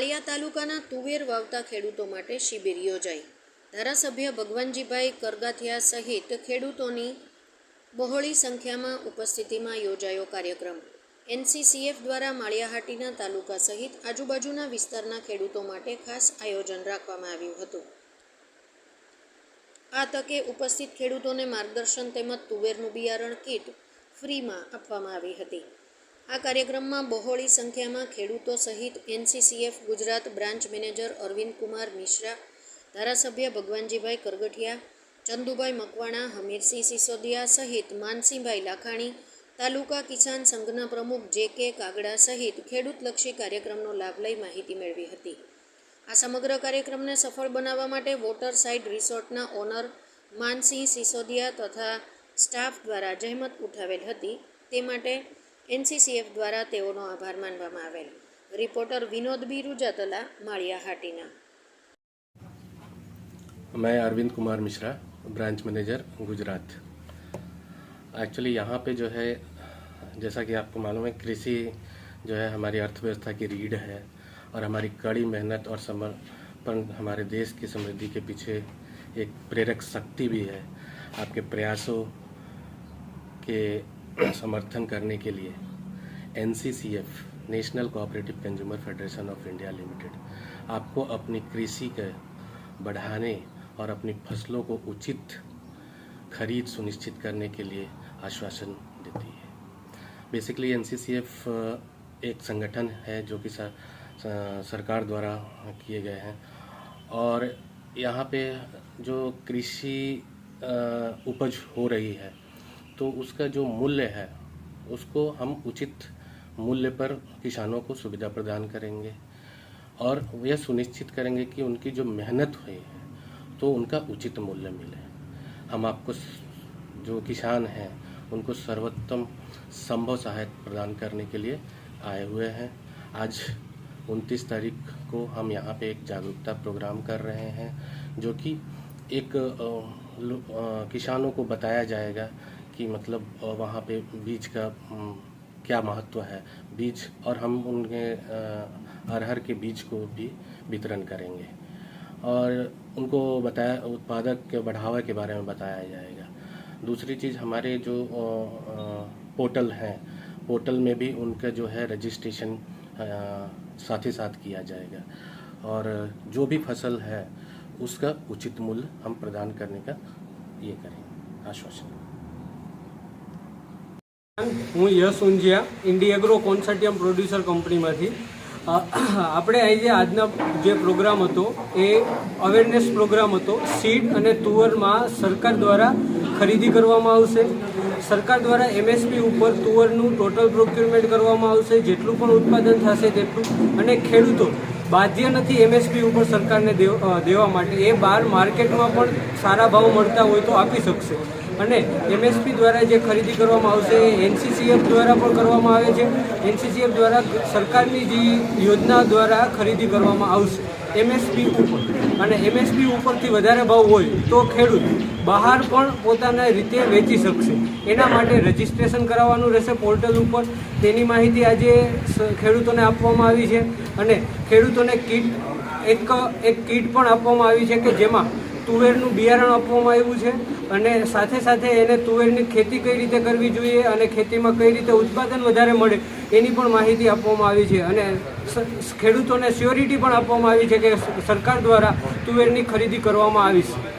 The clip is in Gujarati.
ગઢિયા તાલુકાના તુવેર વાવતા ખેડૂતો માટે શિબિર યોજાઈ. ધારાસભ્ય ભગવાનજીભાઈ કરગાથિયા સહિત ખેડૂતોની બહોળી સંખ્યામાં ઉપસ્થિતિમાં યોજાયો કાર્યક્રમ. એનસીસીએફ દ્વારા માળિયાહાટીના તાલુકા સહિત આજુબાજુના વિસ્તારના ખેડૂતો માટે ખાસ આયોજન રાખવામાં આવ્યું હતું. આ તકે ઉપસ્થિત ખેડૂતોને માર્ગદર્શન તેમજ તુવેરનું બિયારણ કીટ ફ્રીમાં આપવામાં આવી હતી. આ કાર્યક્રમમાં બહોળી સંખ્યામાં ખેડૂતો સહિત NCCF Gujarat branch manager Arvind Kumar Mishra, ધારાસભ્ય ભગવાનજીભાઈ કરગઠિયા, ચંદુભાઈ મકવાણા, હમીરસિંહ સિસોદિયા સહિત માનસિંહભાઈ લાખાણી, તાલુકા કિસાન સંઘના પ્રમુખ જે કે કાગડા સહિત ખેડૂતલક્ષી કાર્યક્રમનો લાભ લઈ માહિતી મેળવી હતી. આ સમગ્ર કાર્યક્રમને સફળ બનાવવા માટે વોટર સાઇડ રિસોર્ટના ઓનર માનસિંહ સિસોદિયા તથા સ્ટાફ દ્વારા જહેમત ઉઠાવેલ હતી. તે માટે એનસીસીએફ દ્વારા તેઓનો આભાર માનવામાં આવેલ રિપોર્ટર વિનોદ બી રૂજાતલા માળિયા હાટીના मैं Arvind Kumar Mishra branch manager Gujarat actually यहाँ पे जो है जैसा कि आपको मालूम है कृषि जो है हमारी अर्थव्यवस्था की रीढ़ है और हमारी कड़ी मेहनत और समर्पण हमारे देश की समृद्धि के पीछे एक प्रेरक शक्ति भी है आपके प्रयासों के समर्थन करने के लिए NCCF national cooperative consumer federation of India limited आपको अपनी कृषि के बढ़ाने और अपनी फ़सलों को उचित खरीद सुनिश्चित करने के लिए आश्वासन देती है। बेसिकली एनसीसीएफ एक संगठन है जो कि सर, सरकार द्वारा किए गए हैं। और यहाँ पे जो कृषि उपज हो रही है तो उसका जो मूल्य है, उसको हम उचित मूल्य पर किसानों को सुविधा प्रदान करेंगे और यह सुनिश्चित करेंगे कि उनकी जो मेहनत हुई है तो उनका उचित मूल्य मिले। हम आपको जो किसान हैं, उनको सर्वोत्तम संभव सहायता प्रदान करने के लिए आए हुए हैं। आज 29 तारीख को हम यहाँ पे एक जागरूकता प्रोग्राम कर रहे हैं, जो कि एक किसानों को बताया जाएगा कि मतलब वहाँ पे बीज का क्या महत्व है? बीज और हम उनके अरहर के बीज को भी वितरण करेंगे। और उनको बताया, उत्पादक के बढ़ावा के बारे में बताया जाएगा। दूसरी चीज़, हमारे जो पोर्टल हैं, पोर्टल में भी उनका जो है रजिस्ट्रेशन साथ ही साथ किया जाएगा। और जो भी फ़सल है, उसका उचित मूल्य हम प्रदान करने का ये करेंगे। आश्वासन। હું યશ ઉંજિયા ઇન્ડી એગ્રો કોન્સર્ટિયમ પ્રોડ્યુસર કંપનીમાંથી આપણે આપણે આજે આજના જે પ્રોગ્રામ હતો, એ અવેરનેસ પ્રોગ્રામ હતો સીડ અને તુવરમાં સરકાર દ્વારા ખરીદી કરવામાં આવશે. સરકાર દ્વારા એમએસપી ઉપર તુવરનું ટોટલ પ્રોક્યુરમેન્ટ કરવામાં આવશે, જેટલું પણ ઉત્પાદન થશે તેટલું. અને ખેડૂતો, બાધ્ય નથી એમએસપી ઉપર સરકારને દેવા માટે. એ બહાર માર્કેટમાં પણ સારા ભાવ મળતા હોય તો આપી શકશે. અને એમએસપી દ્વારા જે ખરીદી કરવામાં આવશે એ એનસીસીએફ દ્વારા પણ કરવામાં આવે છે. એનસીસીએફ દ્વારા સરકારની જે યોજના દ્વારા ખરીદી કરવામાં આવશે. એમએસપી ઉપર. અને એમએસપી ઉપરથી વધારે ભાવ હોય તો ખેડૂત બહાર પણ પોતાના રીતે વેચી શકશે. એના માટે રજિસ્ટ્રેશન કરાવવાનું રહેશે પોર્ટલ ઉપર. તેની માહિતી આજે ખેડૂતોને આપવામાં આવી છે. અને ખેડૂતોને કીટ એક એક કીટ પણ આપવામાં આવી છે કે જેમાં તુવેરનું બિયારણ આપવામાં આવ્યું છે અને સાથે સાથે એને તુવેરની ખેતી કઈ રીતે કરવી જોઈએ અને ખેતીમાં કઈ રીતે ઉત્પાદન વધારે મળે એની પણ માહિતી આપવામાં આવી છે અને ખેડૂતોને સ્યોરિટી પણ આપવામાં આવી છે કે સરકાર દ્વારા તુવેરની ખરીદી કરવામાં આવી છે.